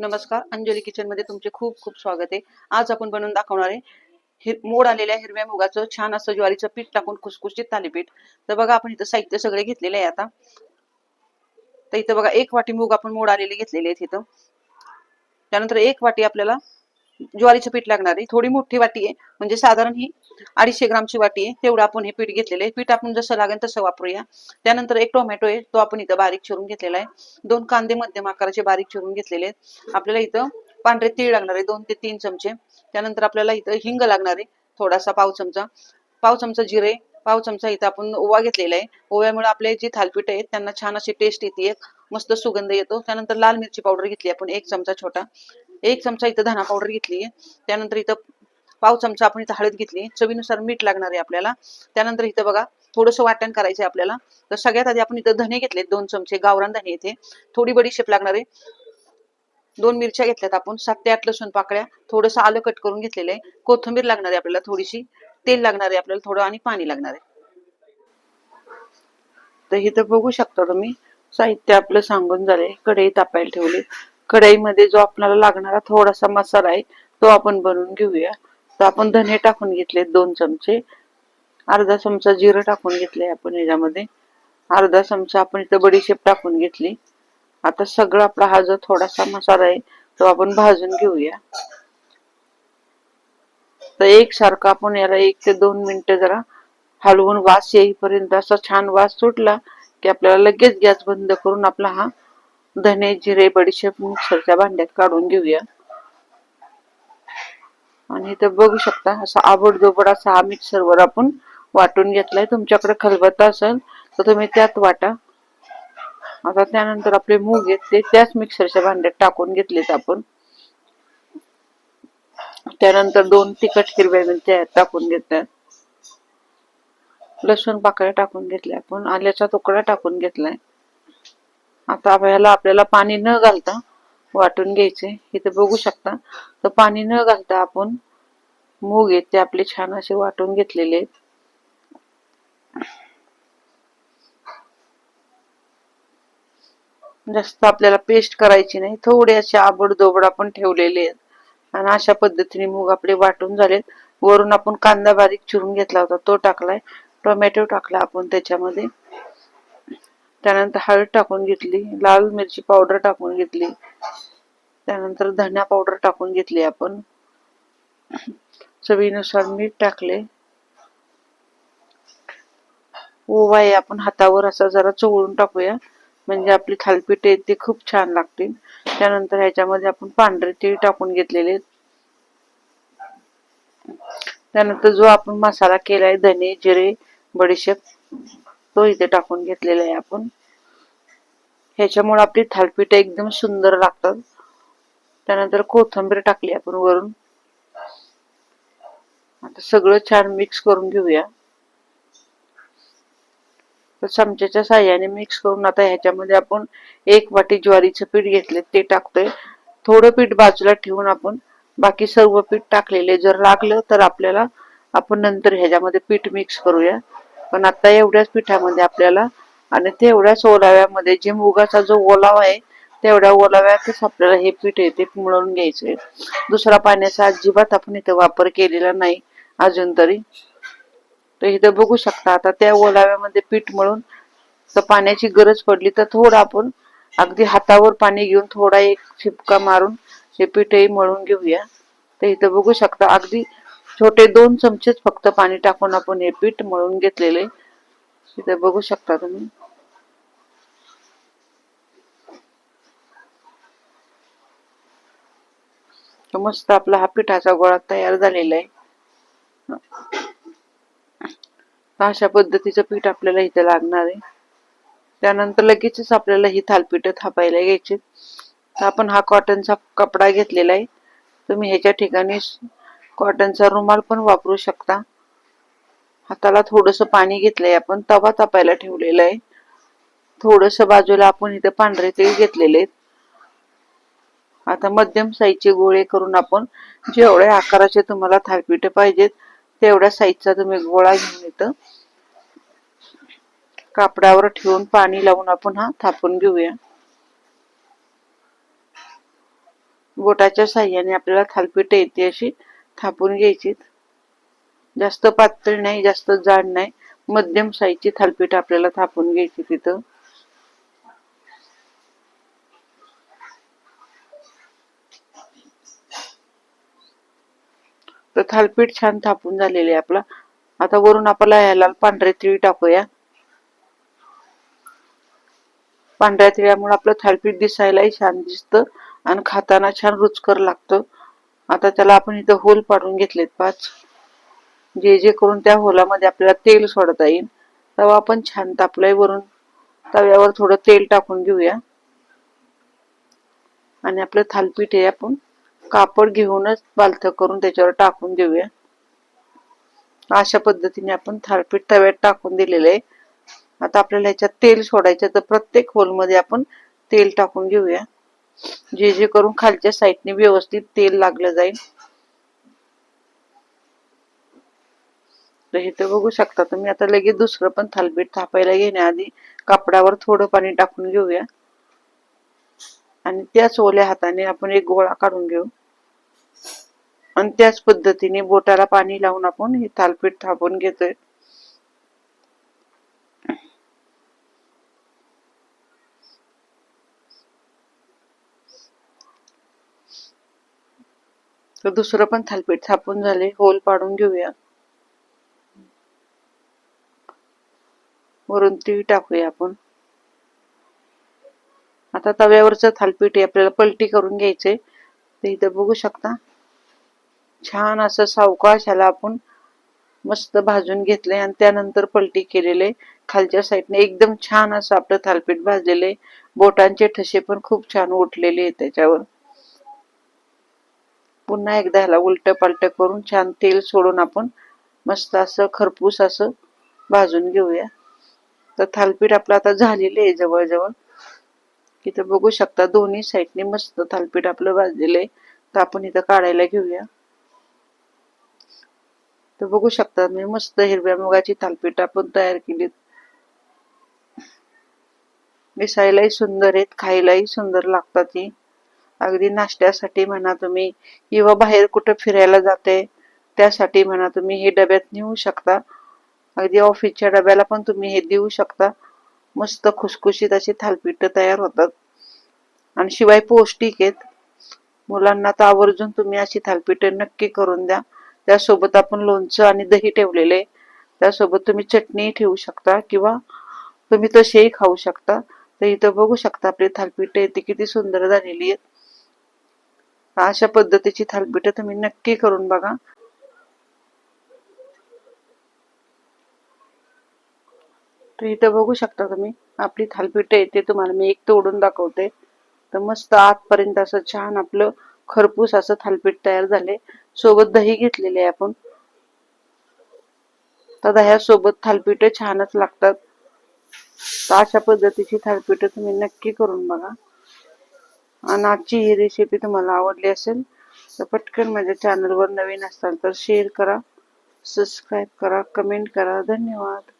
नमस्कार अंजली किचनमध्ये तुमचे खूप खूप स्वागत आहे. आज आपण बनवून दाखवणार आहे हिर- मोड आलेल्या हिरव्या मुगाचं छान असं ज्वारीचं पीठ टाकून खुसखुशीत थालीपीठ. तर बघा आपण इथं साहित्य सगळे घेतलेले आहे आता. तर इथं बघा एक वाटी मूग आपण मोड आलेले घेतलेले आहेत इथं. त्यानंतर एक वाटी आपल्याला ज्वारीचं पीठ लागणार आहे. थोडी मोठी वाटी आहे. म्हणजे साधारण ही अडीचशे ग्रामची वाटी आहे. तेवढं आपण हे पीठ घेतलेलं आहे. पीठ आपण जसं लागेल तसं वापरूया. त्यानंतर एक टोमॅटो आहे. तो आपण इथं बारीक चिरून घेतलेला आहे. दोन कांदे मध्यम आकाराचे बारीक चिरून घेतलेले आहेत. आपल्याला इथं पांढरे तीळ लागणार आहे. दोन ते तीन चमचे. त्यानंतर आपल्याला इथं हिंग लागणार आहे. थोडासा पाव चमचा. पाव चमचा जिरे. पाव चमचा इथं आपण ओवा घेतलेला आहे. ओव्यामुळे आपले जे थालपीठ आहेत त्यांना छान अशी टेस्ट येते. मस्त सुगंध येतो. त्यानंतर लाल मिरची पावडर घेतली आपण. एक चमचा छोटा. एक चमचा इथं धना पावडर घेतली. त्यानंतर इथं पाव चमचा आपण इथं हळद घेतली. चवीनुसार मीठ लागणार आहे आपल्याला. त्यानंतर इथं बघा थोडंसं वाटण करायचं आपल्याला. तर सगळ्यात आधी आपण इथं धने घेतले दोन चमचे. गावरान धने इथे. थोडी बडीशेप लागणार आहे. दोन मिरच्या घेतल्यात आपण. सात ते आठ लसूण पाकळ्या. थोडंसं आलं कट करून घेतलेलं आहे. कोथिंबीर लागणार आहे आपल्याला थोडीशी. तेल लागणार आहे आपल्याला थोडं आणि पाणी लागणार आहे. तर इथं बघू शकता तुम्ही साहित्य आपलं सांगून झालंय. कढई तापायला ठेवले कढईमध्ये जो आपल्याला लागणारा थोडासा मसाला आहे तो आपण बनवून घेऊया. तर आपण धने टाकून घेतले दोन चमचे. अर्धा चमचा जिरं टाकून घेतले आपण याच्यामध्ये. अर्धा चमचा आपण इथं बडीशेप टाकून घेतली. आता सगळं आपला हा जो थोडासा मसाला आहे तो आपण भाजून घेऊया. तर एकसारखा आपण याला एक ते दोन मिनिटं जरा हलवून वास येईपर्यंत असा छान वास सुटला की आपल्याला लगेच गॅस बंद करून आपला हा धने जिरे बडीशेप मिक्सरच्या भांड्यात काढून घेऊया. आणि इथं बघू शकता असा आबडदोबड असा हा मिक्सरवर आपण वाटून घेतलाय. तुमच्याकडे खलबत्ता असेल तर तुम्ही त्यात वाटा. आता त्यानंतर आपले मूग आहेत ते त्याच मिक्सरच्या भांड्यात टाकून घेतलेत आपण. त्यानंतर दोन तिखट हिरव्या मिरच्या टाकून घेतल्या लसूण पाकळ्या टाकून घेतल्या आपण आल्याचा तुकडा टाकून घेतलाय. आता ह्याला आपल्याला पाणी न घालता वाटून घ्यायचे. इथे बघू शकता. तर पाणी न घालता आपण मूग आहेत ते आपले छान असे वाटून घेतलेले आहेत. जास्त आपल्याला पेस्ट करायची नाही. थोडे असे आबडदोबड आपण ठेवलेले आहेत. आणि अशा पद्धतीने मूग आपले वाटून झालेत. वरून आपण कांदा बारीक चिरून घेतला होता. तो टाकलाय. टोमॅटो टाकला आपण त्याच्यामध्ये. त्यानंतर हळद टाकून घेतली लाल मिरची पावडर टाकून घेतली त्यानंतर धना पावडर टाकून घेतली आपण. चवीनुसार मीठ टाकले. ओवा आहे आपण हातावर असा जरा चोळून टाकूया. म्हणजे आपली थालपीठ आहेत ते खूप छान लागतील. त्यानंतर ह्याच्यामध्ये आपण पांढरे तीळ टाकून घेतलेले. त्यानंतर जो आपण मसाला केलाय धने जिरे बडीशेप तो इथे टाकून घेतलेला आहे आपण. ह्याच्यामुळे आपली थालपीठ एकदम सुंदर लागतात. त्यानंतर कोथिंबीर टाकली आपण वरून. आता सगळं छान मिक्स करून घेऊया. तर चमच्याच्या साह्याने मिक्स करून आता ह्याच्यामध्ये आपण एक वाटी ज्वारीचं पीठ घेतले ते टाकतोय. थोडं पीठ बाजूला ठेवून आपण बाकी सर्व पीठ टाकलेले. जर लागलं तर आपल्याला आपण नंतर ह्याच्यामध्ये पीठ मिक्स करूया. पण आता एवढ्याच पिठामध्ये आपल्याला आणि तेवढ्याच ओलाव्यामध्ये जे मुगाचा जो ओलावा आहे तेवढ्या ओलाव्यातच आपल्याला हे पीठ आहे ते मिळवून घ्यायचंय दुसरा पाण्याचा अजिबात आपण इथे वापर केलेला नाही अजून तरी. तर इथं बघू शकता आता त्या ओलाव्यामध्ये पीठ मळून तर पाण्याची गरज पडली तर थोडं आपण अगदी हातावर पाणी घेऊन थोडा एक शिपका मारून हे पीठही मळून घेऊया. तर इथं बघू शकता अगदी छोटे दोन चमचेच फक्त पाणी टाकून आपण हे पीठ मळून घेतलेले. इथं बघू शकता तुम्ही. मस्त आपला हा पिठाचा गोळा तयार झालेला आहे. अशा पद्धतीचं पीठ आपल्याला इथे लागणार आहे. त्यानंतर लगेचच आपल्याला ही थालपीठ थापायला घ्यायची. आपण हा कॉटनचा कपडा घेतलेला आहे. तुम्ही ह्याच्या ठिकाणी कॉटनचा रुमाल पण वापरू शकता. हाताला थोडस पाणी घेतलंय आपण तवा तापायला ठेवलेला आहे. थोडस बाजूला आपण इथे पांढरे तेल घेतलेले आहेत. आता मध्यम साईजचे गोळे करून आपण जेवढ्या आकाराचे तुम्हाला थालपीठ पाहिजेत तेवढ्या साईजचा तुम्ही गोळा घेऊन इथं कापडावर ठेवून पाणी लावून आपण हा थापून घेऊया. बोटाच्या साह्याने आपल्याला थालपीठ येते अशी थापून घ्यायची जास्त पातळ नाही जास्त जाड नाही. मध्यम साईजची थालपीठ आपल्याला थापून घ्यायची तिथं. तर थालपीठ छान थापून झालेले आपला. आता वरून आपल्याला याला पांढरे तिळी टाकूया. पांढऱ्या तिळामुळे आपलं थालपीठ दिसायलाही छान दिसतं आणि खाताना छान रुचकर लागतं. आता त्याला आपण इथं होल पाडून घेतलेत पाच. जे जे करून त्या होलामध्ये आपल्याला तेल सोडता येईल तवा आपण छान तापलाय वरून. तव्यावर थोडं तेल टाकून घेऊया. आणि आपलं थालपीठ हे आपण कापड घेऊनच पालथ करून त्याच्यावर टाकून देऊया. अशा पद्धतीने आपण थालपीठ तव्यात टाकून दिलेलं आहे. आता आपल्याला ह्याच्यात तेल सोडायचं तर प्रत्येक होलमध्ये आपण तेल टाकून घेऊया. जे जे करून खालच्या साईडने व्यवस्थित तेल लागलं जाईल. तर इथे बघू शकता तुम्ही. आता लगेच दुसरं पण थालपीठ थापायला घेण्याआधी कापडावर थोडं पाणी टाकून घेऊया. आणि त्याच ओल्या हाताने आपण एक गोळा काढून घेऊ. आणि त्याच पद्धतीने बोटाला पाणी लावून आपण हे थालपीठ थापून घेतोय. तर दुसरं पण थालपीठ थापून झाले. होल पाडून घेऊया. वरून तीळ टाकूया आपण. आता तव्यावरचं थालपीठ हे आपल्याला पलटी करून घ्यायचे ते इथं बघू शकता. छान असं सावकाश ह्याला आपण मस्त भाजून घेतले आणि त्यानंतर पलटी केलेले खालच्या साईडने एकदम छान असं आपलं थालपीठ भाजलेले बोटांचे ठसे पण खूप छान उठलेले त्याच्यावर. पुन्हा एकदा ह्याला उलट पालट करून छान तेल सोडून आपण मस्त असं खरपूस असं भाजून घेऊया. तर थालपीठ आपलं आता झालेलं आहे जवळजवळ. इथं बघू शकता दोन्ही साईडने मस्त थालपीठ आपलं भाजलेलं आहे. तर आपण इथं काढायला घेऊया. तर बघू शकता मी मस्त हिरव्या मुगाची थालपीठ आपण तयार केली दिसायलाही सुंदर आहेत खायलाही सुंदर लागतात ही. अगदी नाश्त्यासाठी म्हणा तुम्ही किंवा बाहेर कुठं फिरायला जाते त्यासाठी म्हणा तुम्ही हे डब्यात नेऊ शकता. अगदी ऑफिसच्या डब्याला पण तुम्ही हे देऊ शकता. मस्त खुसखुशीत अशी थालपीठ तयार होतात. आणि शिवाय पौष्टिक आहेत. मुलांना तर आवर्जून तुम्ही अशी थालपीठ नक्की करून द्या. त्यासोबत आपण लोणचं आणि दही ठेवलेले त्यासोबत तुम्ही चटणी ठेवू शकता किंवा तुम्ही तसेही खाऊ शकता. तर इथं बघू शकता आपली थालपीठ येते किती सुंदर झालेली आहेत. अशा पद्धतीची थालपीठ तुम्ही नक्की करून बघा. तर इथं बघू शकता तुम्ही आपली थालपीठ येते तुम्हाला मी एक तोडून दाखवते. तर मस्त आतपर्यंत असं छान आपलं खरपूस असं थालपीठ तयार झाले सोबत दही घेतलेले आहे आपण. तर दह्यासोबत थालपीठ छानच लागतात. तर अशा पद्धतीची थालपीठ तुम्ही नक्की करून बघा. आणि आजची ही रेसिपी तुम्हाला आवडली असेल तर पटकन माझ्या चॅनलवर नवीन असाल तर शेअर करा सबस्क्राईब करा कमेंट करा. धन्यवाद.